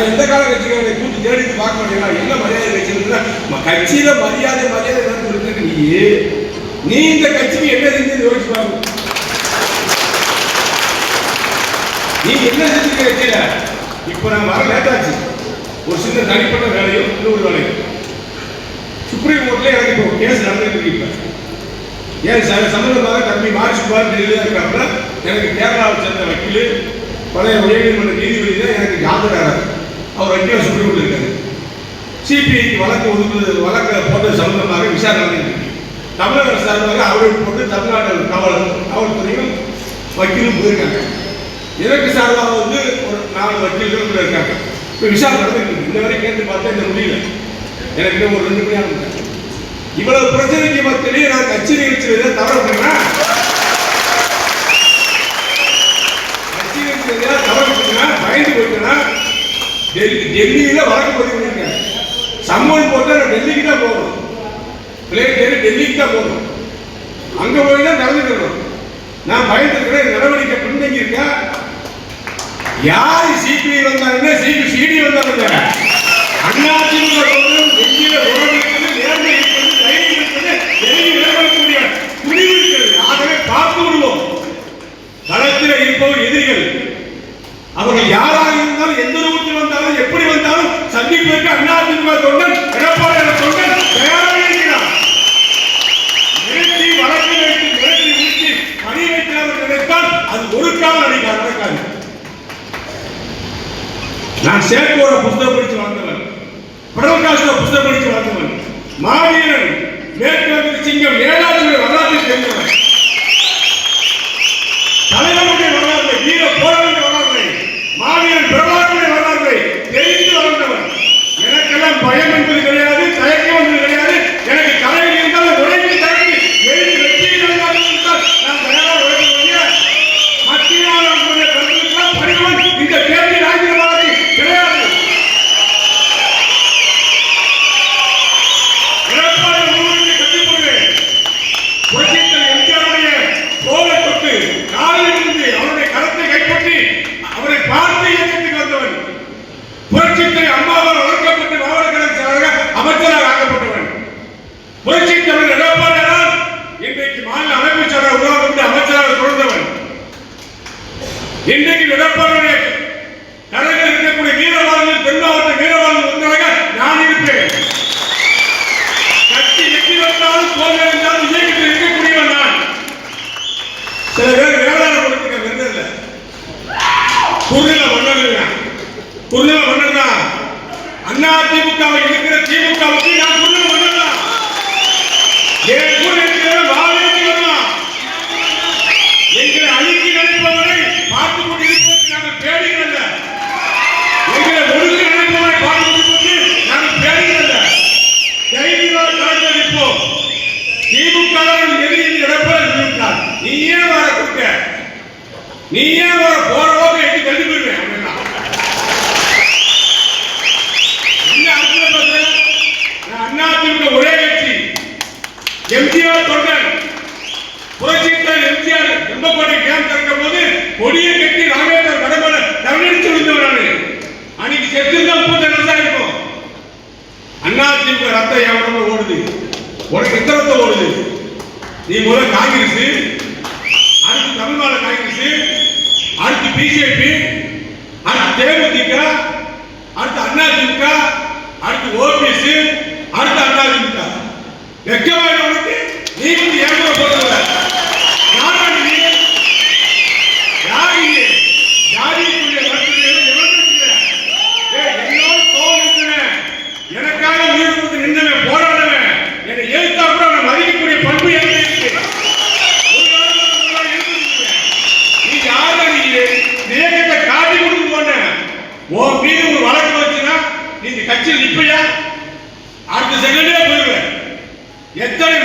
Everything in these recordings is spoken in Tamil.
நான் எந்த கால கட்சிக்காரனை கூட்டு தேடிட்டு பார்க்க மாட்டேங்களா என்ன மரியாதை வச்சிருந்தா? கட்சியில மரியாதை மரியாதை இருக்கு நீ. நீ இந்த கட்சிக்கு என்ன செஞ்சு யோசிச்சு பாரு. நீ என்ன செஞ்சிருக்க கட்சியில? இப்ப நான் வர லேட்டாச்சு ஒரு சின்ன தனிப்பட்ட வேலையும் இன்னொரு வேலையும் சுப்ரீம் கோர்ட்ல எனக்கு இப்போ கேஸ் நடந்துட்டு இருக்கு ஏன் சார் சம்பந்தமாக தம்பி மாரிசுமார் டெல்லியில் இருக்காப்புல எனக்கு கேரளாவை சேர்ந்த வக்கீல் பழைய உயர்நீதிமன்ற நீதிபதி தான் எனக்கு ஜாதகாரர் அவர் வக்கீல் சுப்ரீம் கொண்டிருக்காரு சிபிஐக்கு வழக்கு ஒதுக்குது வழக்கு போட்டு சம்பந்தமாக விசாரணை தமிழக அரசு சார்பாக அவருக்கு போட்டு தமிழ்நாடு காவல் காவல்துறையும் வக்கீலும் போயிருக்காங்க. எனக்கு சார்பாக வந்து ஒரு நாலு வக்கீல்கள் கூட இருக்காங்க. இப்போ விசாரணை நடந்துருக்கு இந்த வரை கேட்டு பார்த்தா இந்த முடியல. எனக்கு ஒரு ரெண்டு மணி ஆகும் இவ்வளவு பிரச்சனைக்கு மத்தியிலே நான் கட்சி நிகழ்ச்சியில் தவறு பண்ணா கட்சி நிகழ்ச்சியில் தவறு பண்ணா பயந்து போயிட்டேன்னா டெல்லி டெல்லியில் வழக்கு பதிவு பண்ணிருக்கேன் சம்மன் போட்டால் நான் டெல்லிக்கு தான் போகணும். பிளேட் ஏறி டெல்லிக்கு தான் போகணும். அங்கே போய் தான் நடந்துக்கணும். நான் பயந்துருக்கிறேன் நடவடிக்கை பின்தங்கி இருக்கா யார் சிபிஐ வந்தாருன்னா சிபி சிடி வந்தாருங்க அண்ணா திமுக உறவு இருக்கிறது நேர்மை இருக்கிறது தைரியம் இருப்பது எதையும் நிலவரக்கூடிய புரிவு இருக்கிறது. ஆகவே பார்த்து விடுவோம் களத்தில் இருப்பவர் எதிரிகள். அவர்கள் யாரும் சந்திப்பிற்கு சந்திப்பதற்கு தொண்டன் எடப்பாடி தொண்டன் தயாராக இருக்கிறார். மிரட்டி வழக்கு வைத்து மிரட்டி பணி நினைத்தால் அது ஒரு காலம் நடக்காது நான் சேக்கோட புத்தகம் படிச்சு வளர்ந்தவன். கடல் புத்தகம் படிச்சு வளர்ந்தவன். மாவீரன் மேற்கு சிங்கம் ஏழாவது வரலாற்றை தெரிந்தவன். தலைவர் குறுநில மன்னர் இல்ல குறுநில மன்னர் தான் அண்ணா திமுகவை இருக்கிற திமுகவுக்கு நான் குறுநில மன்னர் தான் என் கூட இருக்கிற வாழேந்தி வரலாம் எங்களை அழிக்க நினைப்பவரை பார்த்துக் நாங்கள் எங்களை ஒடுக்க நினைப்பவரை பார்த்துக் கொண்டிருப்பதற்கு நாங்கள் பேடிகள் தைரியமாக களத்தில் நிற்போம். திமுக எதிரில் எடப்பாடி நீ ஏன் வர கொடுக்க நீ ஏன் வர போற போக எட்டு தள்ளி போயிருவேன் அப்படின்னா இந்த அரசியல் பேசுறேன் நான் அண்ணா திமுக ஒரே கட்சி எம்ஜிஆர் தொண்டன் புரட்சித்தர் எம்ஜிஆர் எம்பக்கோட்டை கேம் திறக்கும் போது கொடியை கட்டி ராமேஸ்வரம் கடமல தமிழடிச்சு விழுந்தவன் நானு அன்னைக்கு செத்துருந்தா முப்பத்தி வருஷம் இருக்கும் அண்ணா திமுக ரத்தம் என் உடம்புல ஓடுது உனக்கு எத்தனை ரத்தம் ஓடுது நீ முதல்ல காங்கிரஸ் அடுத்து தமிழ்நாடு காங்கிரஸ் அடுத்து பிஜேபி அடுத்து தேமுதிக அடுத்து அண்ணா திமுக அடுத்து ஓபிசி அடுத்து அண்ணா திமுக. வெக்கமான உனக்கு நீ வந்து ஏமாற போறதில்ல யாரா நீ யார் நீ ஜாதிக்குரிய மரத்தில் எவன் இருக்கிற ஏய், என்னோடு தோல் இருக்கிறேன். எனக்காக உயிர் கொடுத்து நின்றவன், போராடினவன். என்னை எதிர்த்தா கூட நான் மதிக்கக்கூடிய பண்பு எனக்கு இருக்கு. ஒரு காலத்துல உங்களால இருந்திருக்கிறேன். நீ யாரா நீ? இந்த இயக்கத்தை காட்டி கொடுத்து போன. உன் மீது ஒரு வழக்கு வச்சுனா, நீங்க கட்சியில் நிப்பையா? அடுத்த செகண்டே போயிருவேன் எத்தனை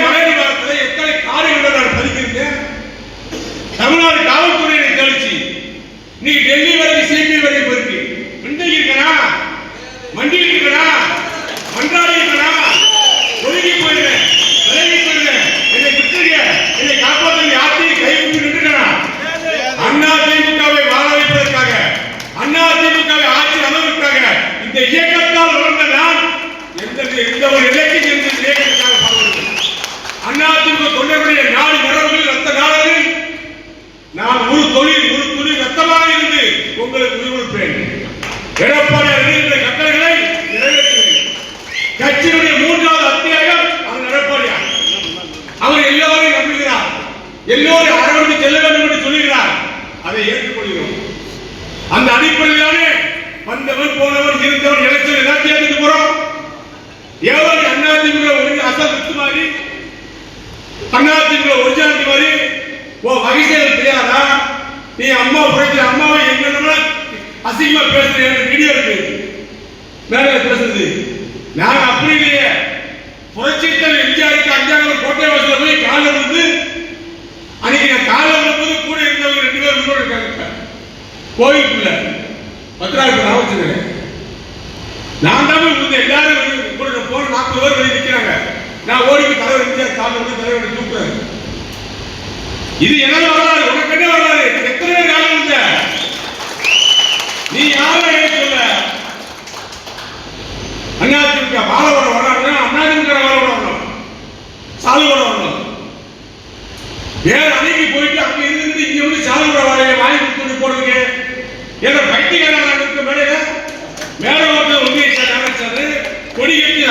துளி ஒரு தொழில் துளி ரத்தமாக இருந்து உங்களுக்கு உயிர்ப்பிப்பேன் எடப்பாடி அறிவிக்கிற கட்டளைகளை நிறைவேற்றுவேன். கட்சியினுடைய மூன்றாவது அத்தியாயம் அவர் எடப்பாடியார் அவர் எல்லோரையும் நம்புகிறார். எல்லோரும் அரவணைத்து செல்ல வேண்டும் என்று சொல்லுகிறார். அதை ஏற்றுக்கொள்கிறோம். அந்த அடிப்படையிலானே வந்தவன் போனவன் இருந்தவன் எலெக்ஷன் எல்லாத்தையும் எடுத்து போறோம். எவன் அண்ணாதிமுக ஒரு அசல் வித்து மாதிரி அண்ணாதிமுக ஒரிஜினாலிட்டி மாதிரி ஓ வகைசேல் தெரியாதா நீ அம்மா உழைக்கிற அம்மாவை என்னென்ன அசிங்கமா பேசுற எனக்கு வீடியோ இருக்கு. மேலே பேசுறது. நான் அப்படி இல்லையே. புரட்சித்தல் எம்ஜிஆருக்கு அஞ்சாவது கோட்டை வாசல போய் காலில் வந்து அன்னைக்கு நான் காலில் வரும்போது கூட இருந்தவங்க ரெண்டு பேரும் கூட இருக்காங்க இப்ப. கோயிலுக்குள்ள. பத்திராவுக்கு நான் வச்சிருக்கேன் நான் தான் போய் எல்லாரும் கூட போன நாற்பது பேர் வெளியே நிற்கிறாங்க நான் ஓடிக்கு தலைவர் எம்ஜிஆர் காலில் வந்து தலைவரை தூக்குறேன். இது எனது என்ன வரலாறு எனக்கு எத்தனை பேர் காலம் இருந்த நீ யாரை சொல்ல அதிமுக பாலவரம் வரலாறுனா அதிமுக பாலவரம் வரணும் சாலுவரம் வரணும் வேற அன்னைக்கு போயிட்டு அங்க இருந்து இங்க வந்து வாங்கி கொடுத்து போடுறதுக்கு என்ன பைத்தியக்காரன் இருக்க மேடையில மேல ஓட்ட ஆரம்பிச்சாரு கொடி கட்டி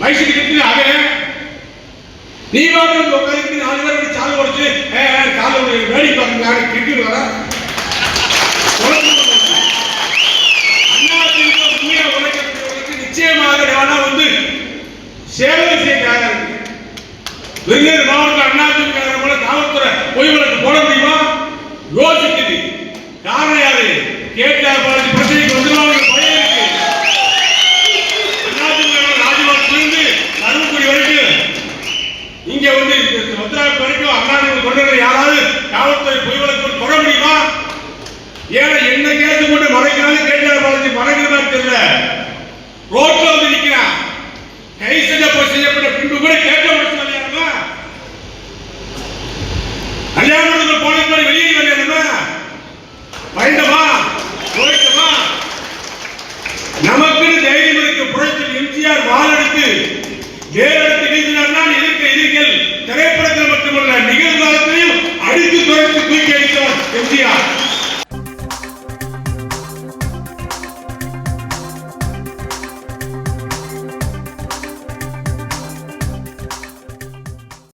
மைசூர் கட்டி நீ வாங்க உட்காந்து நாலு பேர் இப்படி சாಲು உடைச்சு காலை வேடி பாருங்க கிட்டி வர? நிச்சயமாக நானா வந்து சேவை செய்ய தயாரா இருக்கு விருதுநகர் மாவட்ட அதிமுக போல காவல்துறை பொய் வழக்கு வழக்கறிஞர் யாராவது காவல்துறை பொய் வழக்கு தொட முடியுமா? ஏன் என்ன கேட்டு கொண்டு மறைக்கிறாலும் கேட்கிற வளர்ச்சி மறைக்கிற தெரியல? ரோட்ல வந்து நிற்கிறான் கை செய்யப்பட்ட பின்பு கூட கேட்க